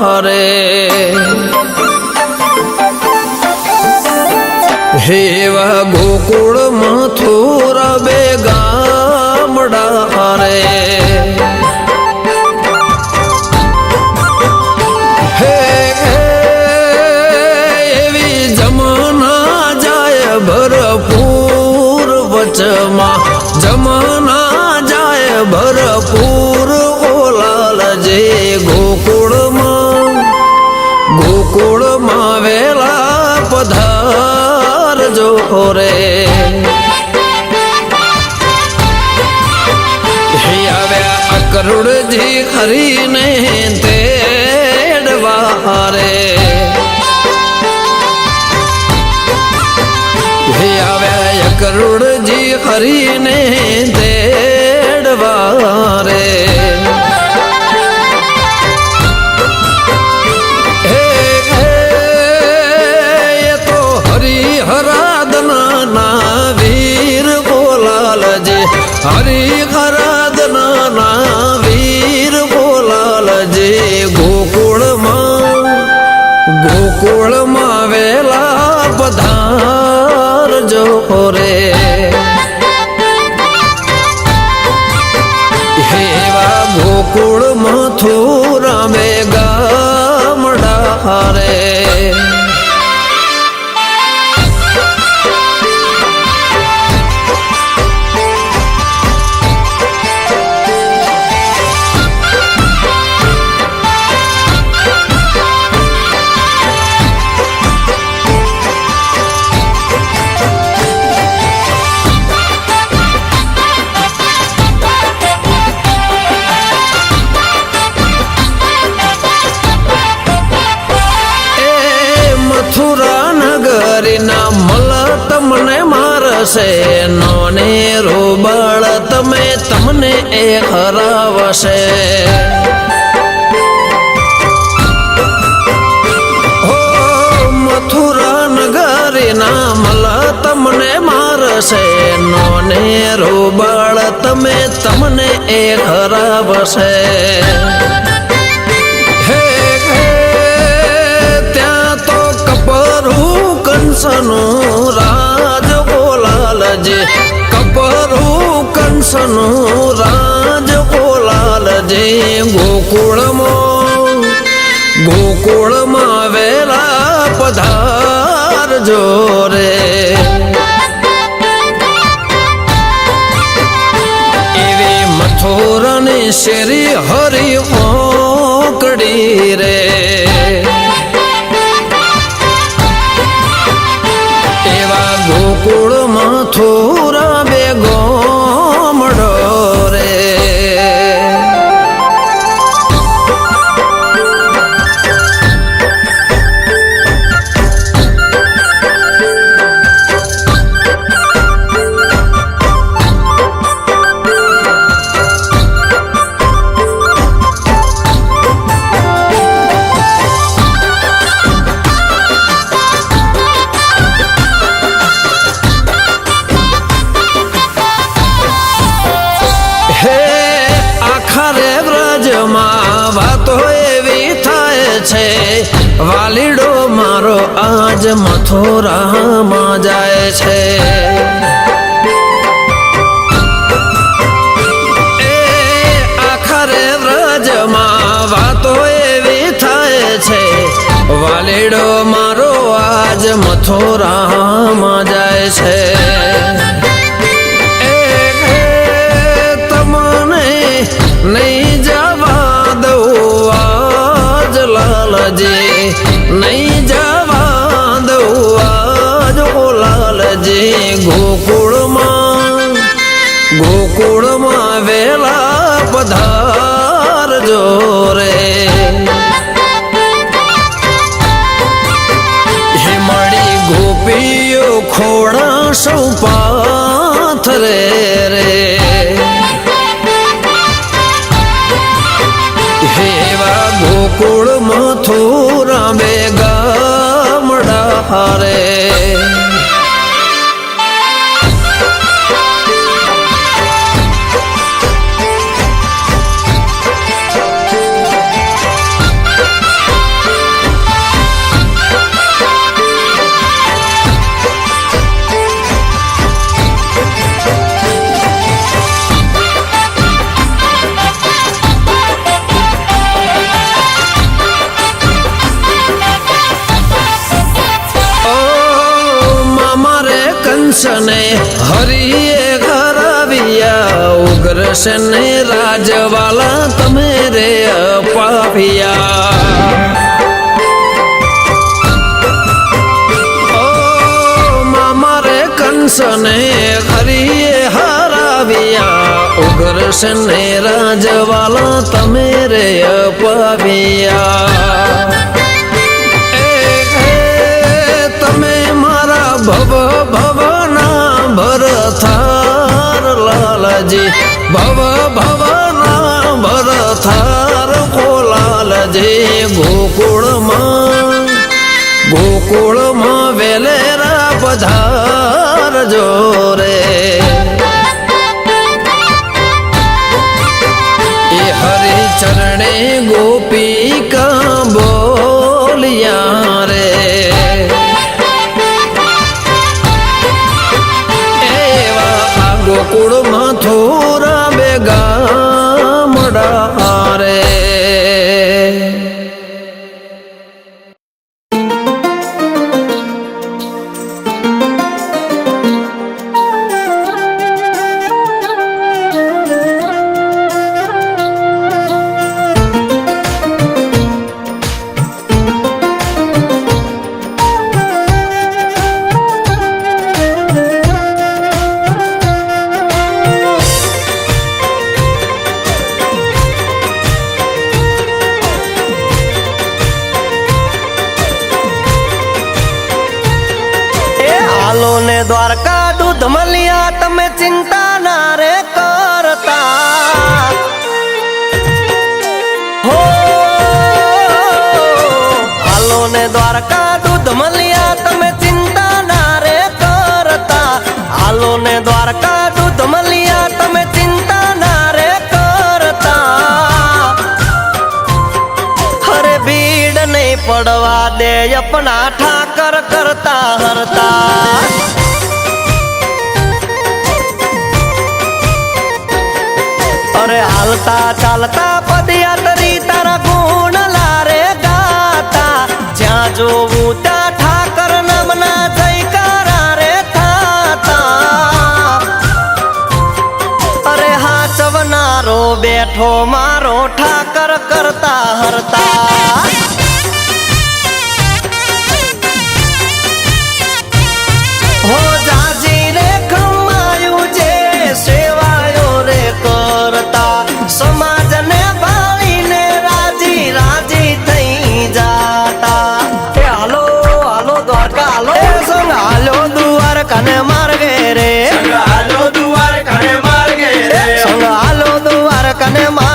રે હેવા ગોકુળ મથુર બે વેલા પધાર જો રે આવ્યા અકરુણજી હરીને તેડવા રે આવ્યા અકરુણજી હરીને તેડવા રે બોલાલજે હરિહરાદના ના વીર બોલાલજે ગોકુળમાં ગોકુળમાં વેલા પધાર જો રે એ હરાવશે. હો, મથુરા નગરીના મલ તમને મારશે. નોને રોબળ તમે તમને એ હે, ત્યાં તો કપરું કંસનું કંસનું રાજ ગોલાલજી ગોકુળમાં. ગોકુળમાં વેલા પધાર જોરે. એવી મથુરની શેરી હરિ ઓકડી રે. મથુરામાં જાય છે. તમને નહીં જવા દઉં આજ લાલજી. નહીં જવા દઉં આજ લાલજી ગોકુળમાં. ગોકુળમાં સૌ પાથરે રે હેવા ગોકુળ મથુરા બે ગામડા રે છે ને રાજવાલા તમે રે અપાવ્યા. કંસને હરિએ હરાવ્યા. ઉગ્ર છે ને રાજવાલા તમે રે અપાવ્યા. લાલજી ભવ ભવના ભરથાર ખોલાલજી ગોકુળમાં ગોકુળમાં વેલેરા પધાર જોરે એ હરે ચરણે ગોપિકા ને દ્વારકા દૂધ મળ્યા તમે ચિંતા ના રે કરતા. હરે ભીડ નહીં પડવા દે, અપના ઠાકર કરતા હરતા. અરે હાલતા ચાલતા પદયાત્રી તારા ગુણ લારે ગાતા. જ્યાં જોવું ત્યાં બેઠો મારો ઠાકર કરતા હરતા. દ્વારકા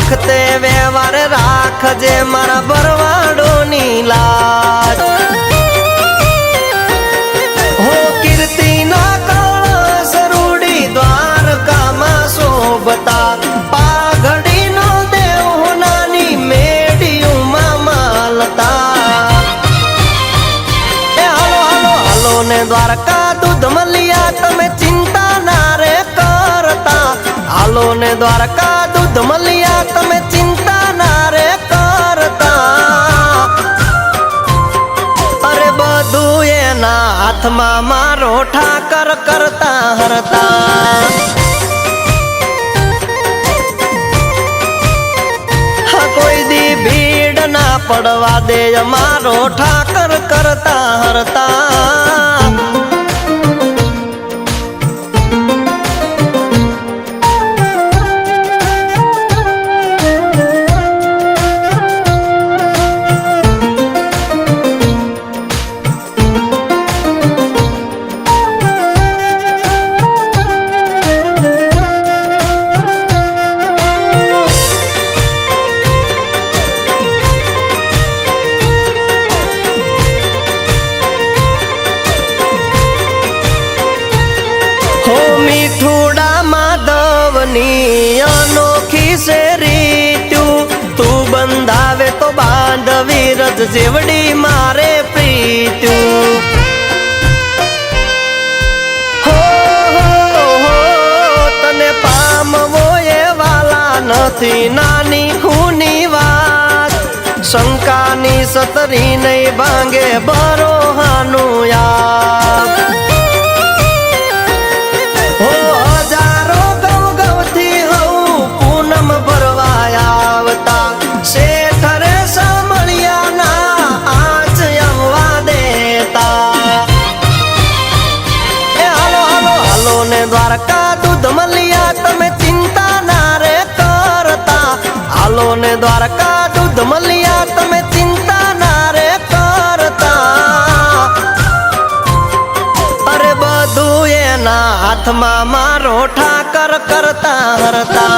વખતે વ્યવહાર રાખજે મારા બરવાડોની લાજ. શોભતા, પાઘડીનો દેવ નાની માલતા. એ દ્વારકા દૂધ મળ્યા તમે ચિંતા ના રે કરતા. હાલો ને દ્વારકા મલિયા તમે ચિંતા ના રે કરતા. અરે બધું એના હાથમાં મારો ઠાકર કરતા હરતા. કોઈ દી ભીડ ના પડવા દે, અમારો ઠાકર કરતા હરતા. તો બાંધવી રજ જેવડી મારે પ્રીત્યું તને પામવો એ વાલા નથી નાની હુની વાત. શંકાની સતરી નહીં ભાંગે બરોહાનું યાદ. દ્વારકા દૂધ મલિયા તમે ચિંતા ના રે કરતા. હાલો ને દ્વારકા દૂધ મલિયા તમે ચિંતા ના રે કરતા. અરે બધું એના હાથમાં મારો ઠાકર કરતા હરતા.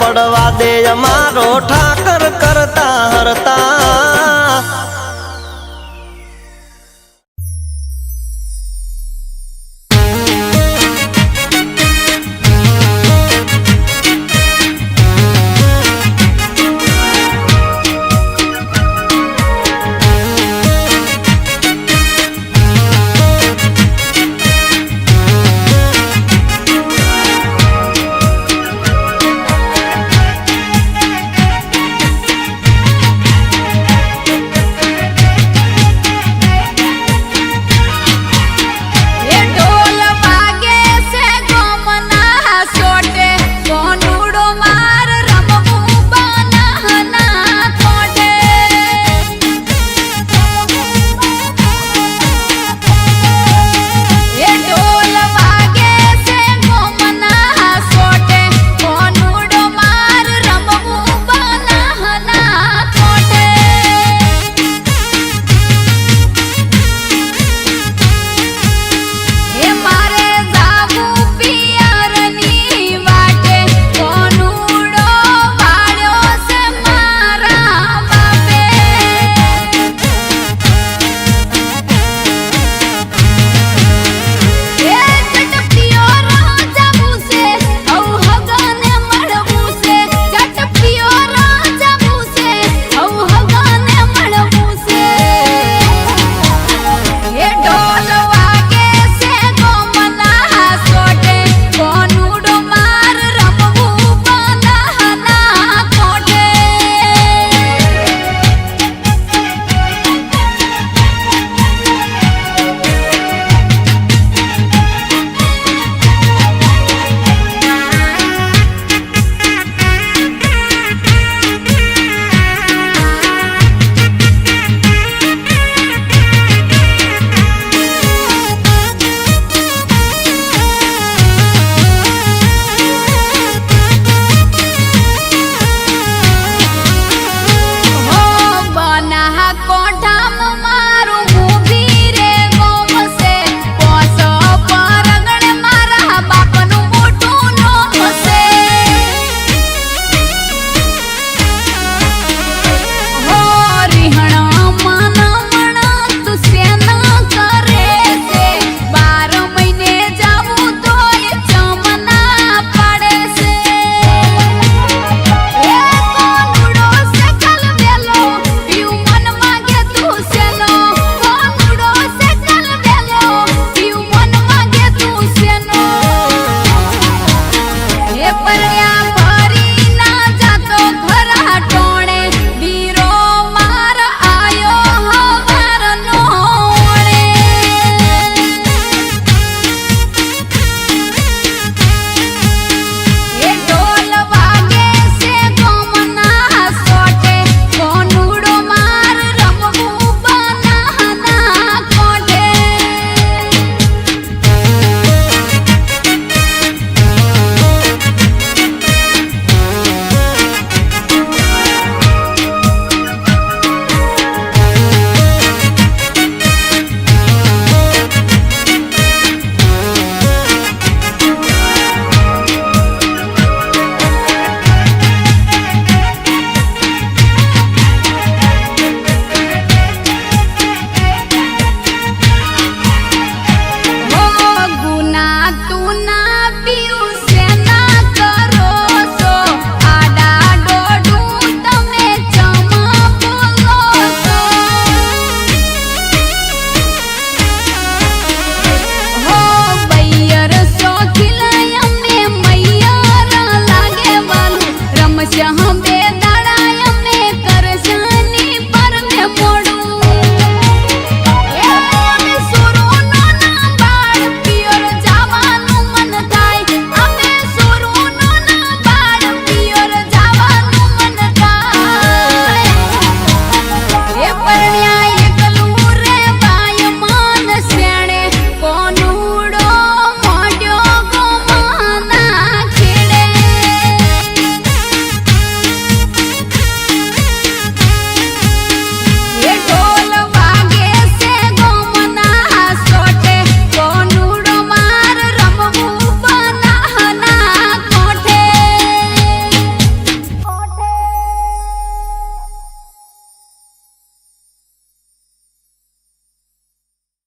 પડવા દે, અમારો ઠાકર